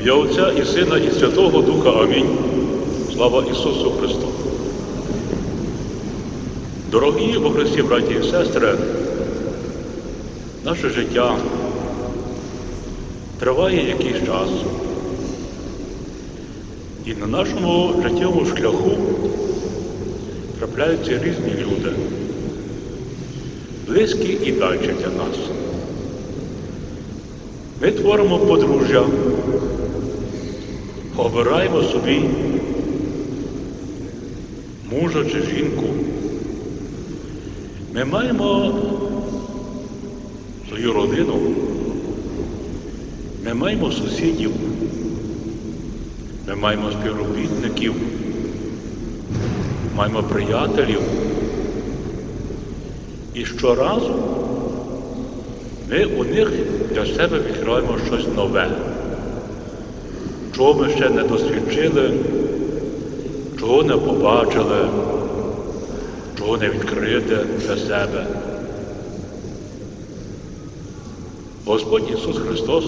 Ім'я Отця і Сина, і Святого Духа. Амінь. Слава Ісусу Христу. Дорогі во Христі, браті і сестри, наше життя триває якийсь час. І на нашому життєвому шляху трапляються різні люди, близькі і далі для нас. Ми творимо подружжя, обираємо собі мужа чи жінку. Ми маємо свою родину, ми маємо сусідів, ми маємо співробітників, маємо приятелів. І щоразу ми у них для себе відкриваємо щось нове, чого ми ще не досвідчили, чого не побачили, чого не відкрити для себе. Господь Ісус Христос,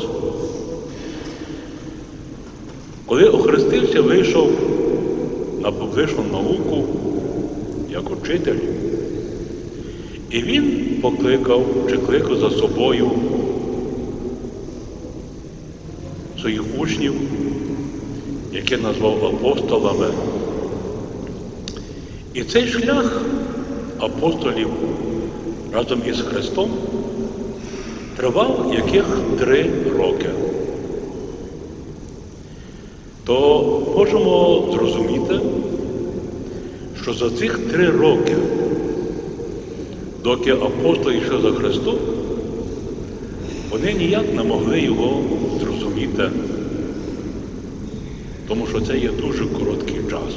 коли охрестився, вийшов на публічну науку як учитель, і він покликав чи кликав за собою своїх учнів, які назвав апостолами. І цей шлях апостолів разом із Христом тривав яких три роки. То можемо зрозуміти, що за цих три роки, доки апостоли йшли за Христом, вони ніяк не могли його зрозуміти, тому що це є дуже короткий час.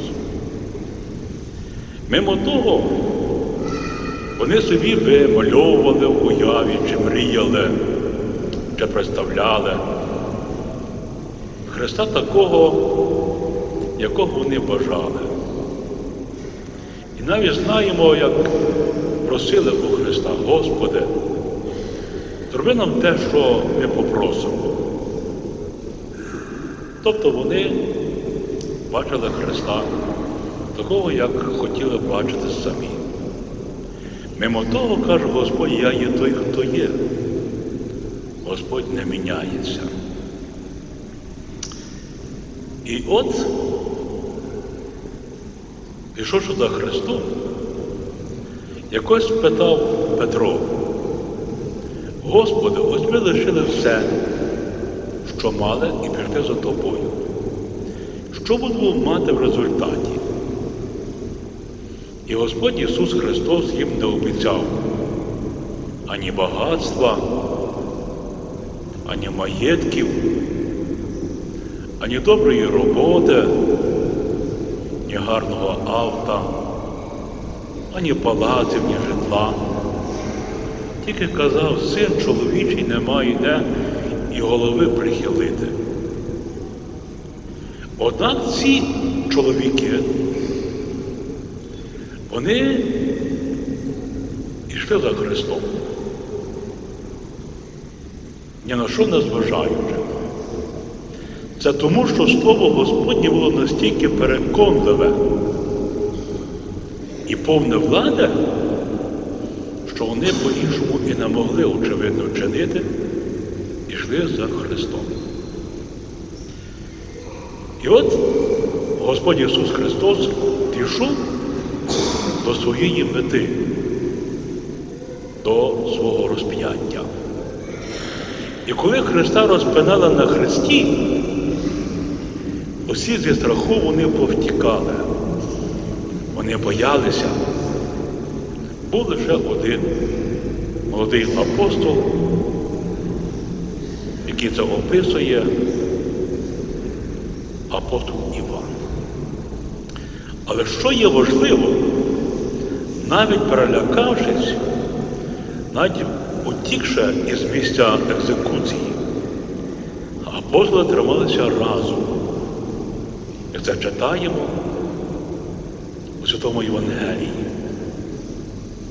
Мимо того, вони собі вимальовували в уяві, чи мріяли, чи представляли Христа такого, якого вони бажали. І навіть знаємо, як просили у Христа, Господи, зроби нам те, що ми попросимо. Тобто вони бачили Христа такого, як хотіли бачити самі. Мимо того, каже Господь, я є той, хто є. Господь не міняється. І от, пішовши за Христом, якось питав Петро, Господи, ось ми лишили все, що мали, і пішли за тобою. Що будемо мати в результаті? І Господь Ісус Христос їм не обіцяв ані багатства, ані маєтків, ані доброї роботи, ні гарного авто, ані палаців, ні житла. Тільки казав, син чоловічий не має де і голови прихилити. Однак ці чоловіки, вони йшли за Христом, ні на що не зважаючи. Це тому, що Слово Господнє було настільки переконливе і повне влади, що вони по-іншому і не могли, очевидно, чинити, йшли за Христом. І от Господь Ісус Христос пішов до своєї мети, до свого розп'яття. І коли Христа розпинали на хресті, усі зі страху вони повтікали. Вони боялися. Був лише один молодий апостол, який це описує, апостол Іван. Але що є важливо, навіть перелякавшись, навіть утікши із місця екзекуції, апостоли трималися разом. Як це читаємо Святому Євангелії.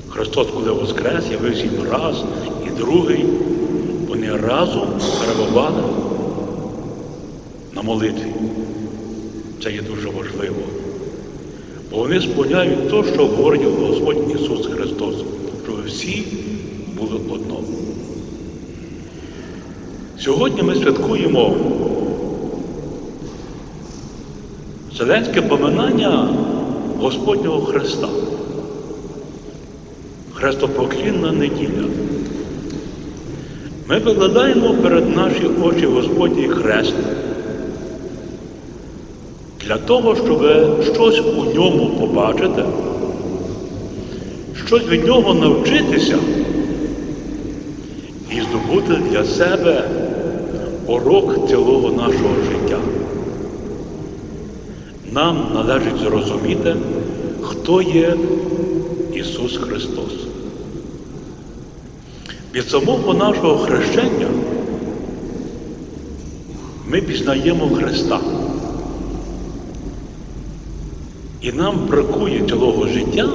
Христос, коли воскрес, явився їм раз і другий, вони разом перебували на молитві. Це є дуже важливо. Бо вони сповняють те, що говорить Господь Ісус Христос, щоб всі були одно. Сьогодні ми святкуємо Вселенське поминання Господнього Христа. Хрестопроклінна неділя. Ми викладаємо перед наші очі Господній хрест для того, щоб щось у ньому побачити, щось від нього навчитися і здобути для себе урок цілого нашого життя. Нам належить зрозуміти, хто є Ісус Христос. Від самого нашого хрещення ми пізнаємо Христа. І нам бракує цілого життя,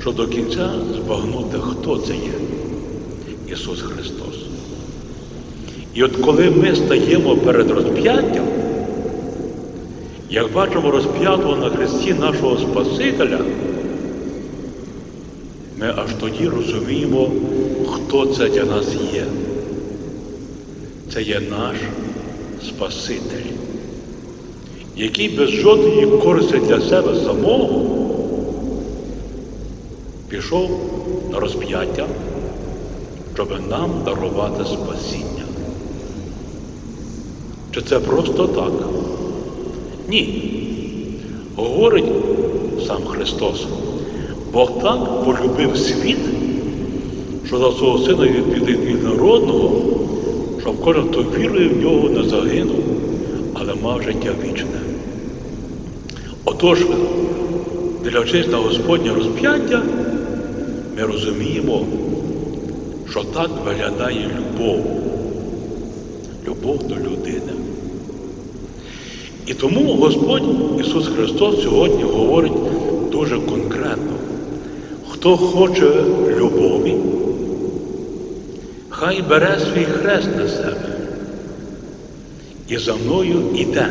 щоб до кінця збагнути, хто це є Ісус Христос. І от коли ми стаємо перед розп'яттям, як бачимо розп'ятого на хресті нашого Спасителя, ми аж тоді розуміємо, хто це для нас є. Це є наш Спаситель, який без жодної користі для себе самого пішов на розп'яття, щоб нам дарувати спасіння. Чи це просто так? Ні. Говорить сам Христос. Бог так полюбив світ, що за свого сина від народного, щоб кожен, хто вірує в нього, не загинув, але мав життя вічне. Отож, дивлячись на Господнє розп'яття, ми розуміємо, що так виглядає любов, любов до людини. І тому Господь Ісус Христос сьогодні говорить дуже конкретно. Хто хоче любові, хай бере свій хрест на себе і за мною йде.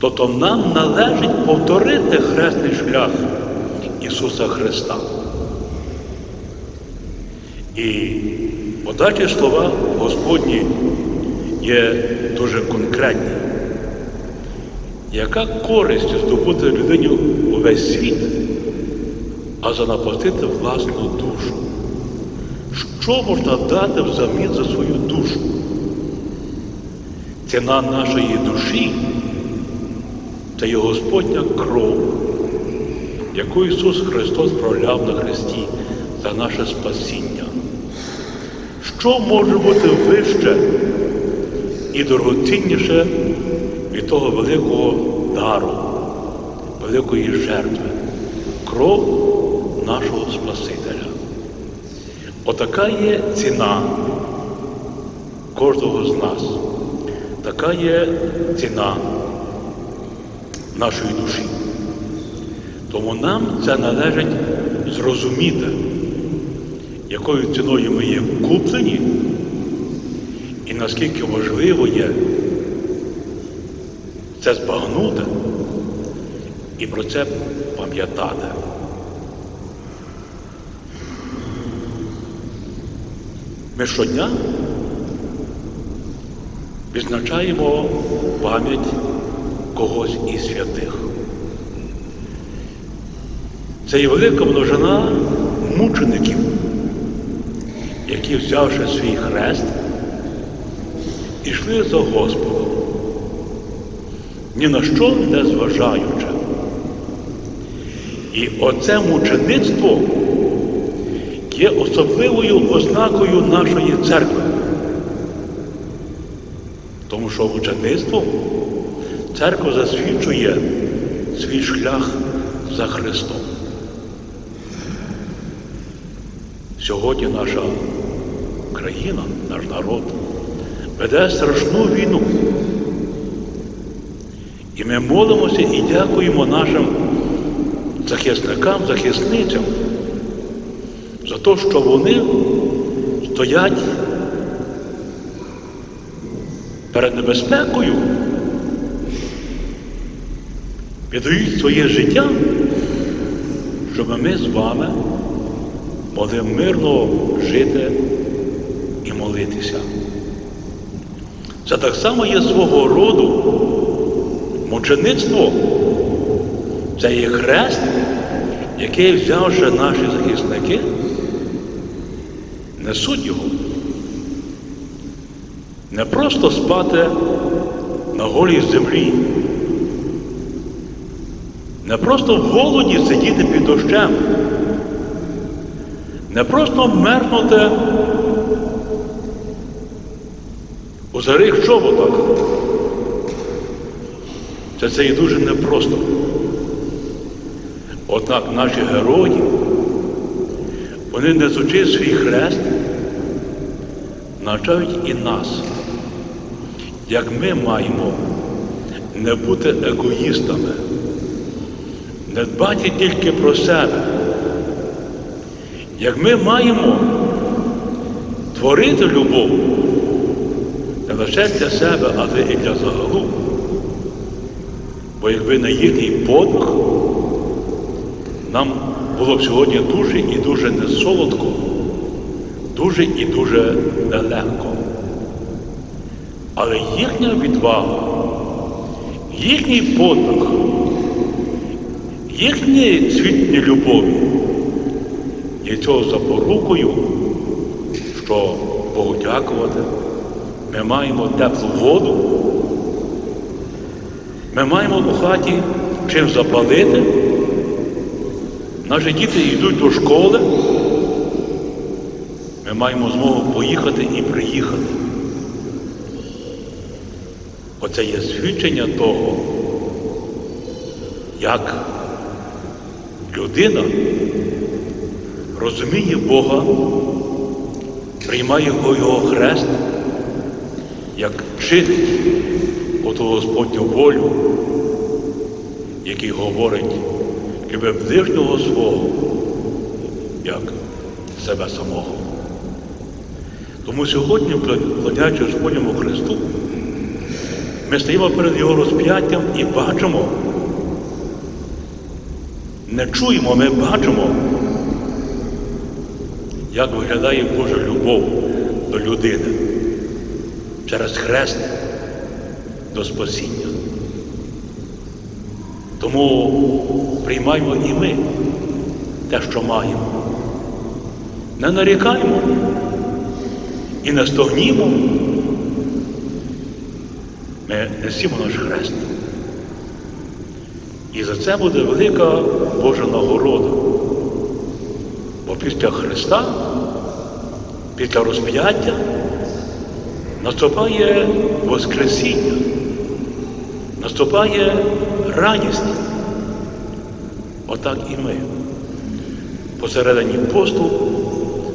Тобто нам належить повторити хресний шлях Ісуса Христа. І подачі слова Господні є дуже конкретні. Яка користь здобути людині увесь світ, а занапастити власну душу? Що можна дати взамін за свою душу? Ціна нашої душі це є Господня кров, яку Ісус Христос проляв на Христі за наше спасіння. Що може бути вище і дорогоцінніше від того великого дару, великої жертви, кров нашого Спасителя. Отака є ціна кожного з нас. Така є ціна нашої душі. Тому нам це належить зрозуміти, якою ціною ми є куплені наскільки важливо є це збагнути і про це пам'ятати. Ми щодня відзначаємо пам'ять когось із святих. Це є велика множина мучеників, які, взявши свій хрест, ішли за Господом, ні на що не зважаючи. І оце мучеництво є особливою ознакою нашої церкви. Тому що мучеництвом церква засвідчує свій шлях за Христом. Сьогодні наша країна, наш народ веде страшну війну. І ми молимося і дякуємо нашим захисникам, захисницям за те, що вони стоять перед небезпекою віддають своє життя, щоб ми з вами могли мирно жити і молитися. Це так само є свого роду мучеництво. Це є хрест, який взявши наші захисники, несуть його. Не просто спати на голій землі, не просто в голоді сидіти під дощем, не просто мерзнути у зарих чоботах. Це це є дуже непросто. Однак наші герої, вони несучи свій хрест, навчають і нас, як ми маємо не бути егоїстами, не дбати тільки про себе, як ми маємо творити любов не лише для себе, але і для загалу. Бо якби не їхній подвиг, нам було б сьогодні дуже і дуже несолодко, дуже і дуже нелегко. Але їхня відвага, їхній подвиг, їхні світні любові є цього запорукою, що Богу дякувати. Ми маємо теплу воду, ми маємо у хаті чим запалити. Наші діти йдуть до школи. Ми маємо змогу поїхати і приїхати. Оце є свідчення того, як людина розуміє Бога, приймає його хрест, чинить оту Господню волю, який говорить люби ближнього свого, як себе самого. Тому сьогодні, вкладаючи Господньому Христу, ми стоїмо перед Його розп'яттям і бачимо, не чуємо, ми бачимо, як виглядає Божа любов до людини через хрест до спасіння. Тому приймаємо і ми те, що маємо. Не нарікаємо і не стогнімо. Ми несімо наш хрест. І за це буде велика Божа нагорода. Бо після Христа, після розп'яття наступає Воскресіння, наступає радість. Отак і ми. Посередині посту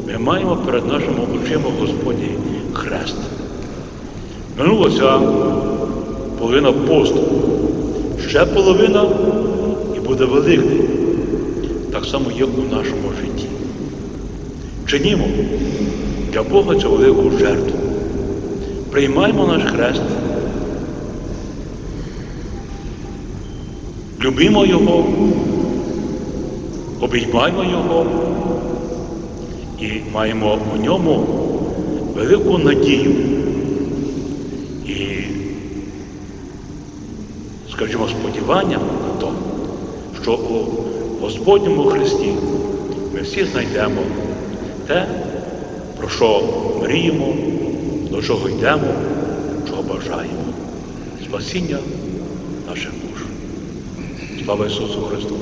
ми маємо перед нашими очима Господній хрест. Минулася половина посту, ще половина і буде Великдень. Так само є у нашому житті. Чинімо для Бога цю велику жертву. Приймаємо наш хрест. Любимо Його, обіймаємо Його. І маємо у ньому велику надію. І, скажімо, сподівання на то, що у Господньому Христі ми всі знайдемо те, про що мріємо, до чого йдемо, чого бажаємо. Спасіння нашим душ. Слава Ісусу Христу!